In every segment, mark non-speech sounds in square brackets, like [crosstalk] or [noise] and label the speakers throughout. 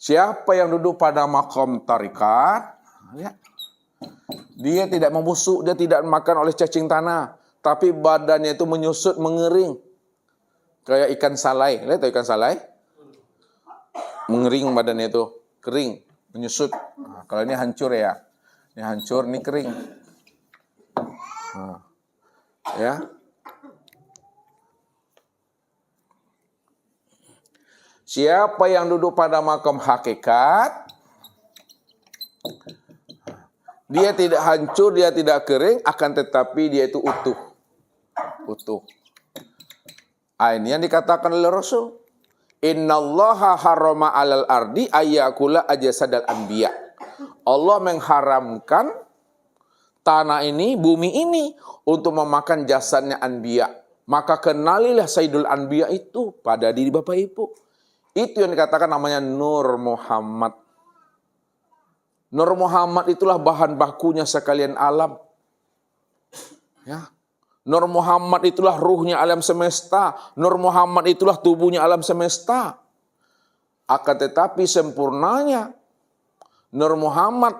Speaker 1: Siapa yang duduk pada makom tarikat, ya, dia tidak membusuk, dia tidak makan oleh cacing tanah, tapi badannya itu menyusut, mengering. Kayak ikan salai. Lihat ikan salai? Mengering badannya itu, kering, menyusut. Nah, kalau ini hancur ya. Ini hancur, ini kering. Nah, ya. Siapa yang duduk pada makam hakikat, dia tidak hancur, dia tidak kering, akan tetapi dia itu utuh. Utuh. Ah, ini yang dikatakan oleh Rasul. Inna allaha harama alal ardi ayyakula ajasadal anbiya. Allah mengharamkan tanah ini, bumi ini untuk memakan jasadnya anbiya. Maka kenalilah Sayyidul Anbiya itu pada diri Bapak Ibu. Itu yang dikatakan namanya Nur Muhammad. Nur Muhammad itulah bahan bakunya sekalian alam. Ya. Nur Muhammad itulah ruhnya alam semesta. Nur Muhammad itulah tubuhnya alam semesta. Akan tetapi sempurnanya Nur Muhammad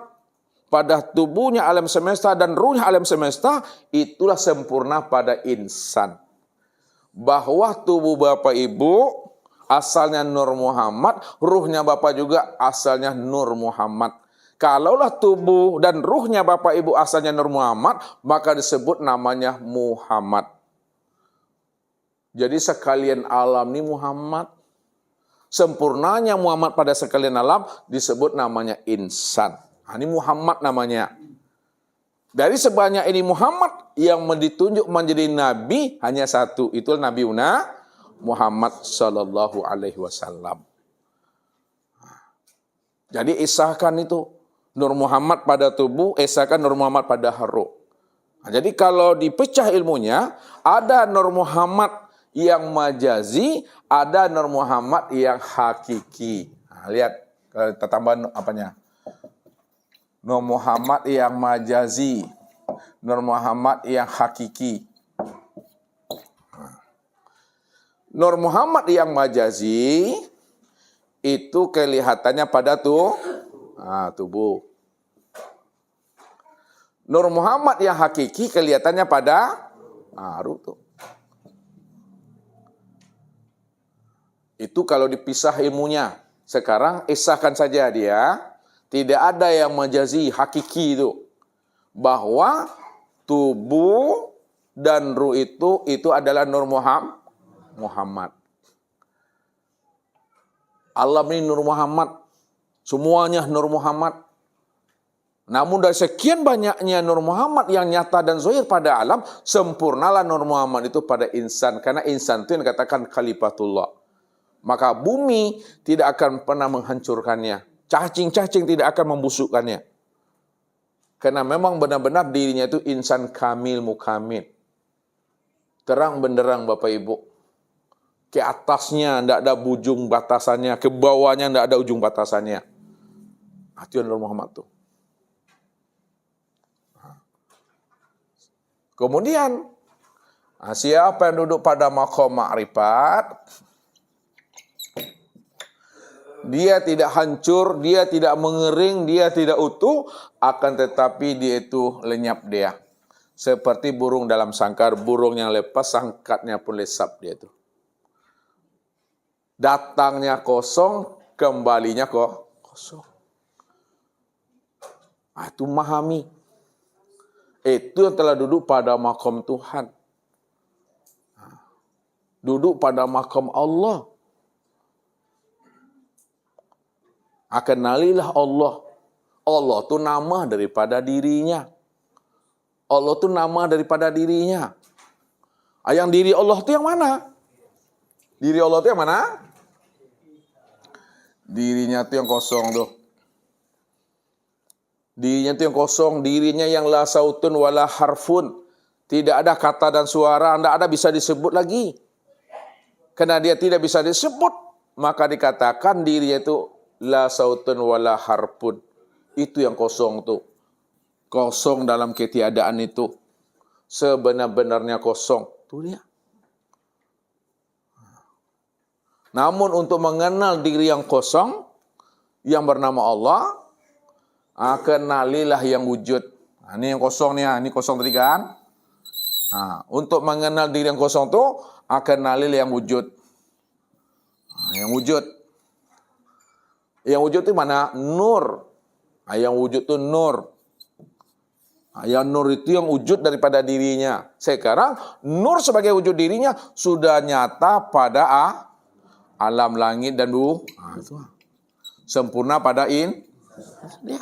Speaker 1: pada tubuhnya alam semesta dan ruhnya alam semesta itulah sempurna pada insan. Bahwa tubuh Bapak Ibu asalnya Nur Muhammad, ruhnya Bapak juga asalnya Nur Muhammad. Kalaulah tubuh dan ruhnya Bapak Ibu asalnya Nur Muhammad, maka disebut namanya Muhammad. Jadi sekalian alam ini Muhammad. Sempurnanya Muhammad pada sekalian alam disebut namanya insan. Nah, ini Muhammad namanya. Dari sebanyak ini Muhammad yang ditunjuk menjadi nabi hanya satu, itu Nabi Una Muhammad Sallallahu Alaihi Wasallam. Jadi isahkan itu Nur Muhammad pada tubuh, isahkan Nur Muhammad pada haru. Nah, jadi kalau dipecah ilmunya, ada Nur Muhammad yang majazi, ada Nur Muhammad yang hakiki. Nah, lihat, kita tambah apanya? Nur Muhammad yang majazi, Nur Muhammad yang hakiki. Nur Muhammad yang majazi itu kelihatannya pada tuh nah, tubuh. Nur Muhammad yang hakiki kelihatannya pada aru tuh. Itu kalau dipisah ilmunya. Sekarang isahkan saja dia. Tidak ada yang majazi hakiki itu. Bahwa tubuh dan ruh itu itu adalah Nur Muhammad Muhammad. Alam ini Nur Muhammad. Semuanya Nur Muhammad. Namun dari sekian banyaknya Nur Muhammad yang nyata dan zohir pada alam, sempurnalah Nur Muhammad itu pada insan. Karena insan itu yang dikatakan khalifatullah. Maka bumi tidak akan pernah menghancurkannya. Cacing-cacing tidak akan membusukkannya. Karena memang benar-benar dirinya itu insan kamil mukamil. Terang benderang Bapak Ibu ke atasnya tidak ada ujung batasannya, ke bawahnya tidak ada ujung batasannya. Itu yang Muhammad tuh. Kemudian siapa yang duduk pada makom ma'rifat dia tidak hancur, dia tidak mengering, dia tidak utuh, akan tetapi dia itu lenyap dia. Seperti burung dalam sangkar, burung yang lepas, sangkatnya pun lesap dia itu. Datangnya kosong, kembalinya kok kosong. Ah, itu memahami. Itu yang telah duduk pada makom Tuhan. Duduk pada makom Allah. Akenalilah Allah. Allah itu nama daripada dirinya. Allah itu nama daripada dirinya. Ah, yang diri Allah itu yang mana? Diri Allah itu yang mana? Dirinya itu yang kosong tuh. Dirinya itu yang kosong, dirinya yang la sautun wala harfun. Tidak ada kata dan suara, tidak ada bisa disebut lagi. Karena dia tidak bisa disebut, maka dikatakan dirinya itu la sautun wala harfun. Itu yang kosong tuh. Kosong dalam ketiadaan itu. Sebenar-benarnya kosong. Tuh dia. Namun untuk mengenal diri yang kosong, yang bernama Allah, ah, kenalilah yang wujud. Nah, ini yang kosong nih, ah. ini kosong tadi kan? Nah, untuk mengenal diri yang kosong itu, ah, kenalilah yang wujud. Nah, yang wujud. Yang wujud itu mana? Nur. Nah, yang wujud itu nur. Nah, yang nur itu yang wujud daripada dirinya. Sekarang nur sebagai wujud dirinya sudah nyata pada ah, alam langit dan bumi. Nah, itu. Sempurna pada in. Dia.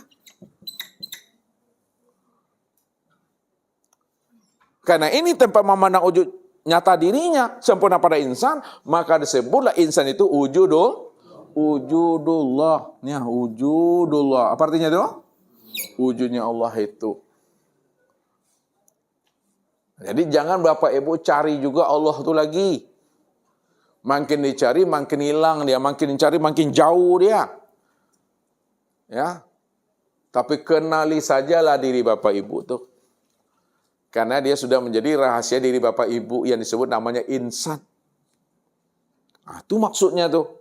Speaker 1: Karena ini tempat memandang wujud nyata dirinya sempurna pada insan, maka disebutlah insan itu wujudul wujudullah. Ya, wujudullah. Apa artinya itu? Wujudnya Allah itu. Jadi jangan Bapak Ibu cari juga Allah itu lagi. Makin dicari makin hilang dia, makin dicari makin jauh dia. Ya. Tapi kenali sajalah diri Bapak Ibu tuh. Karena dia sudah menjadi rahasia diri Bapak Ibu yang disebut namanya insan. Nah, itu maksudnya tuh.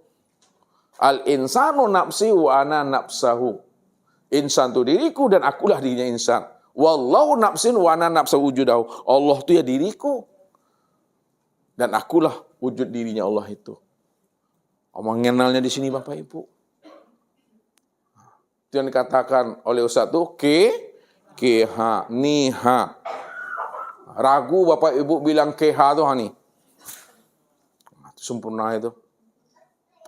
Speaker 1: Al insanu nafsi wa ana nafsahu. Insan itu diriku dan akulah dirinya insan. Wallahu nafsin wa ana wujudahu. Allah itu ya diriku. Dan akulah wujud dirinya Allah itu. Omong mengenalnya di sini Bapak Ibu. Itu yang dikatakan oleh Ustaz itu ke, keha, niha. Ragu Bapak Ibu bilang keha itu hani. Itu sempurna itu.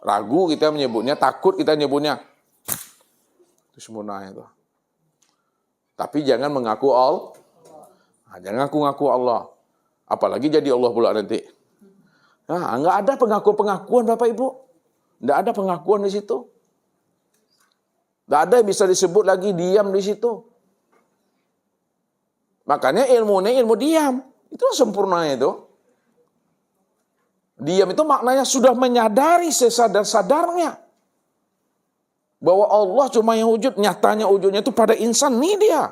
Speaker 1: Ragu kita menyebutnya, takut kita menyebutnya. Itu sempurna itu. Tapi jangan mengaku Allah. Jangan ngaku-ngaku Allah. Apalagi jadi Allah pula nanti. Nah, enggak ada pengakuan-pengakuan Bapak Ibu. Enggak ada pengakuan di situ. Enggak ada yang bisa disebut lagi diam di situ. Makanya ilmu ini ilmu diam. Itu sempurna itu. Diam itu maknanya sudah menyadari sesadar-sadarnya bahwa Allah cuma yang wujud, nyatanya wujudnya itu pada insan nih dia.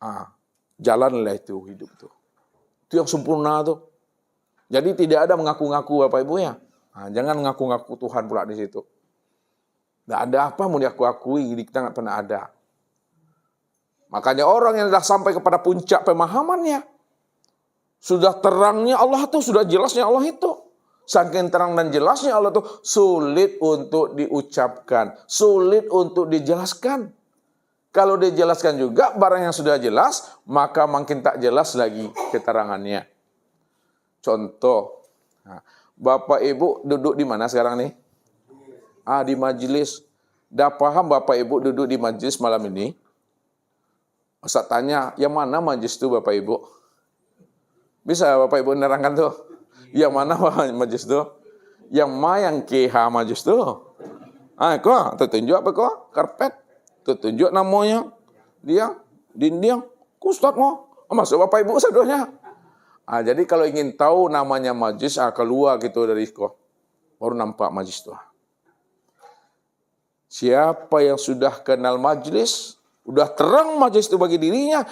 Speaker 1: Ah, jalanlah itu hidup tuh. Itu yang sempurna tuh. Jadi tidak ada mengaku-ngaku Bapak Ibu ya. Nah, jangan ngaku-ngaku Tuhan pula di situ. Tidak ada apa mau diaku-akui, kita nggak pernah ada. Makanya orang yang sudah sampai kepada puncak pemahamannya, sudah terangnya Allah itu, sudah jelasnya Allah itu. Saking terang dan jelasnya Allah tuh sulit untuk diucapkan, sulit untuk dijelaskan. Kalau dijelaskan juga barang yang sudah jelas, maka makin tak jelas lagi keterangannya. Contoh, Bapak Ibu duduk di mana sekarang nih? Ah, di majelis. Dah paham Bapak Ibu duduk di majelis malam ini? Ustaz tanya, yang mana majelis itu Bapak Ibu? Bisa Bapak Ibu nerangkan tuh? Yang mana [laughs] majus tu? Yang ma yang keha majus tu? Ah, kau tertunjuk apa kau? Karpet. Tertunjuk namanya. Dia dinding. Kustat mau. Oh, masuk bapak ibu sadonya. Ah, jadi kalau ingin tahu namanya majlis, ah, keluar gitu dari kau. Baru nampak majlis tu. Siapa yang sudah kenal majlis, sudah terang majlis itu bagi dirinya,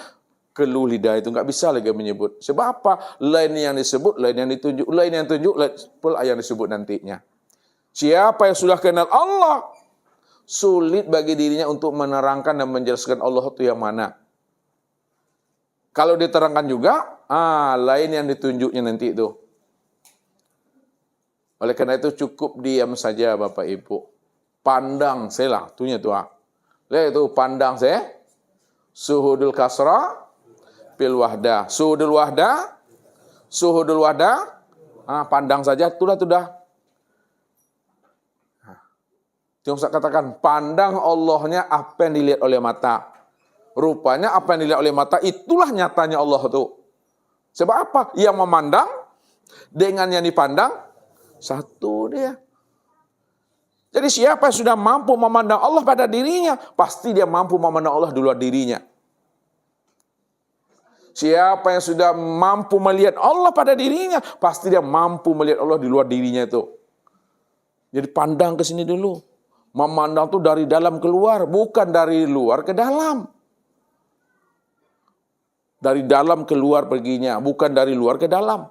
Speaker 1: keluh lidah itu nggak bisa lagi menyebut. Sebab apa? Lain yang disebut, lain yang ditunjuk, lain yang tunjuk, lain pula yang disebut nantinya. Siapa yang sudah kenal Allah, sulit bagi dirinya untuk menerangkan dan menjelaskan Allah itu yang mana. Kalau diterangkan juga, ah lain yang ditunjuknya nanti itu. Oleh karena itu cukup diam saja Bapak Ibu. Pandang saya lah, tuhnya tuh. Lihat itu pandang saya. Suhudul kasra fil wahda. Suhudul wahda, suhudul wahda, ah, pandang saja, itulah sudah. Yang saya katakan, pandang Allahnya apa yang dilihat oleh mata. Rupanya apa yang dilihat oleh mata, itulah nyatanya Allah itu. Sebab apa? Yang memandang dengan yang dipandang, satu dia. Jadi siapa yang sudah mampu memandang Allah pada dirinya, pasti dia mampu memandang Allah di luar dirinya. Siapa yang sudah mampu melihat Allah pada dirinya, pasti dia mampu melihat Allah di luar dirinya itu. Jadi pandang ke sini dulu. Memandang tuh dari dalam keluar, bukan dari luar ke dalam. Dari dalam keluar perginya, bukan dari luar ke dalam.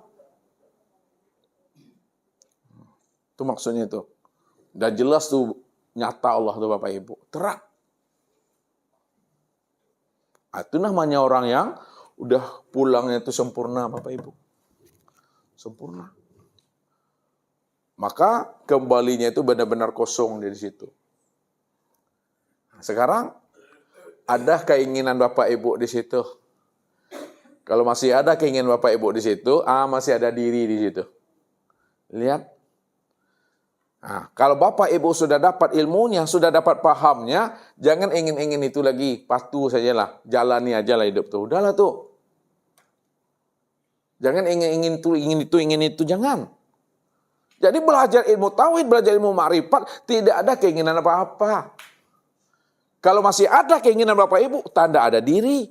Speaker 1: Itu maksudnya itu. Dan jelas tuh nyata Allah tuh Bapak Ibu. Terang. Ah, Itu namanya orang yang udah pulangnya itu sempurna Bapak Ibu. Sempurna. Maka kembalinya itu benar-benar kosong dari situ. Sekarang ada keinginan Bapak Ibu di situ. Kalau masih ada keinginan Bapak Ibu di situ, ah masih ada diri di situ. Lihat. Nah, kalau Bapak Ibu sudah dapat ilmunya, sudah dapat pahamnya, jangan ingin-ingin itu lagi, patuh sajalah, jalani aja lah hidup tuh. Udahlah tuh. Jangan ingin-ingin itu, ingin itu, ingin itu, jangan. Jadi belajar ilmu tauhid, belajar ilmu ma'rifat, tidak ada keinginan apa-apa. Kalau masih ada keinginan Bapak Ibu, tanda ada diri.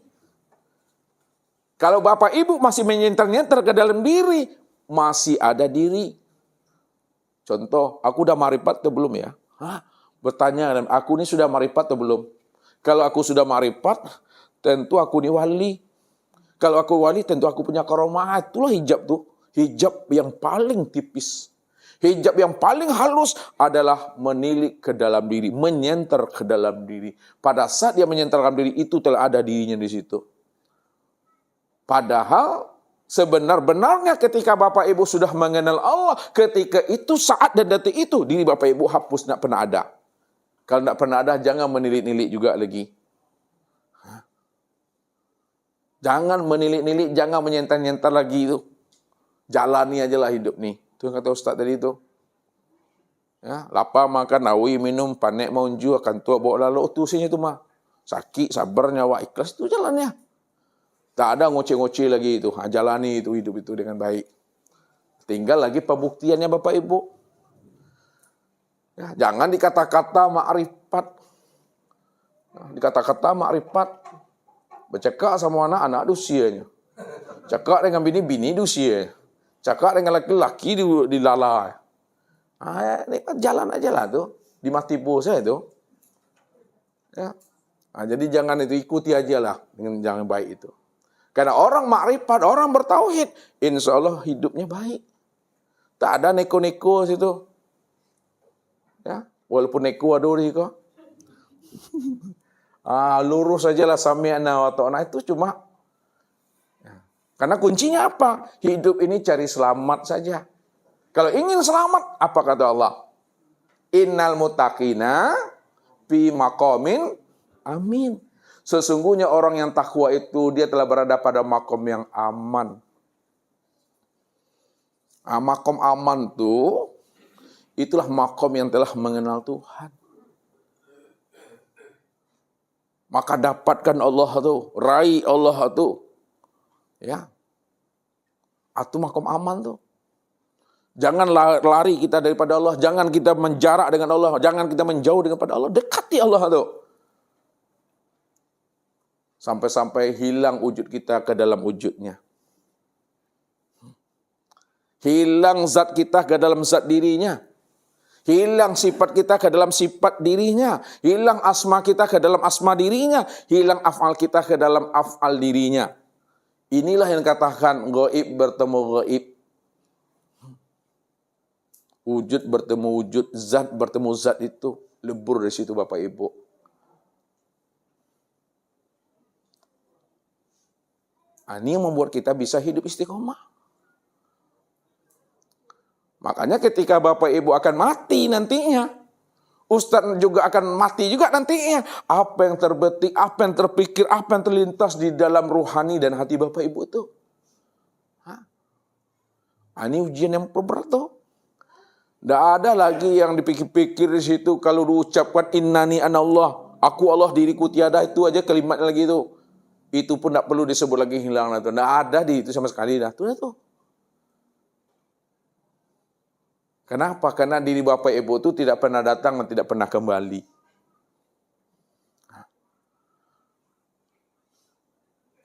Speaker 1: Kalau Bapak Ibu masih menyenter-nyenter ke dalam diri, masih ada diri. Contoh, aku udah marifat atau belum ya? Hah? Bertanya, aku ini sudah marifat atau belum? Kalau aku sudah marifat, tentu aku ini wali. Kalau aku wali, tentu aku punya karomah. Itulah hijab tuh. Hijab yang paling tipis. Hijab yang paling halus adalah menilik ke dalam diri, menyenter ke dalam diri. Pada saat dia menyenter dalam diri, itu telah ada dirinya di situ. Padahal sebenar-benarnya ketika Bapak Ibu sudah mengenal Allah, ketika itu saat dan detik itu diri Bapak Ibu hapus tidak pernah ada. Kalau tidak pernah ada, jangan menilik-nilik juga lagi. Jangan menilik-nilik, jangan menyentar-nyentar lagi itu. Jalani aja lah hidup nih. Itu yang kata Ustaz tadi itu. Ya, lapar makan, nawi minum, panek maunju, akan tua bawa lalu. Itu usinya itu mah. Sakit, sabar, nyawa, ikhlas itu jalannya. Tak ada ngoceh-ngoceh lagi itu. Ha, jalani itu hidup itu dengan baik. Tinggal lagi pembuktiannya Bapak Ibu. Ya, jangan dikata-kata makrifat. Ya, dikata-kata makrifat. Bercakap sama anak, anak usianya. Cakap dengan bini, bini usianya. Cakap dengan laki-laki di, di lala. Ah, ini kan jalan aja lah tuh. Di mati saya tuh. Ya. Nah, jadi jangan itu ikuti aja lah dengan jangan baik itu. Karena orang makrifat, orang bertauhid, insya Allah hidupnya baik. Tak ada neko-neko situ. Ya, walaupun neko ada kok. [laughs] ah, lurus saja lah sami'na wa ta'na itu cuma karena kuncinya apa? Hidup ini cari selamat saja. Kalau ingin selamat, apa kata Allah? Innal mutakina fi maqamin amin. Sesungguhnya orang yang takwa itu dia telah berada pada makom yang aman. Nah, makom aman itu itulah makom yang telah mengenal Tuhan. Maka dapatkan Allah itu, raih Allah itu. Ya. Atau makom aman tuh. Jangan lari kita daripada Allah, jangan kita menjarak dengan Allah, jangan kita menjauh daripada Allah, dekati Allah tuh. Sampai-sampai hilang wujud kita ke dalam wujudnya. Hilang zat kita ke dalam zat dirinya. Hilang sifat kita ke dalam sifat dirinya. Hilang asma kita ke dalam asma dirinya. Hilang afal kita ke dalam afal dirinya. Inilah yang katakan goib bertemu goib. Wujud bertemu wujud, zat bertemu zat itu. Lebur dari situ Bapak Ibu. Nah, ini yang membuat kita bisa hidup istiqomah. Makanya ketika Bapak Ibu akan mati nantinya, Ustadz juga akan mati juga nantinya. Apa yang terbetik, apa yang terpikir, apa yang terlintas di dalam ruhani dan hati Bapak Ibu itu. Hah? Nah, ini ujian yang berat tuh. Tidak ada lagi yang dipikir-pikir di situ kalau diucapkan innani anallah. Aku Allah diriku tiada itu aja kalimat lagi itu. Itu pun tidak perlu disebut lagi hilang. Tidak ada di itu sama sekali. Dah. Tuh, tuh. Kenapa? Karena diri Bapak Ibu itu tidak pernah datang dan tidak pernah kembali.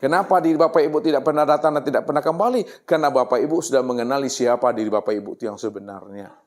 Speaker 1: Kenapa diri Bapak Ibu tidak pernah datang dan tidak pernah kembali? Karena Bapak Ibu sudah mengenali siapa diri Bapak Ibu itu yang sebenarnya.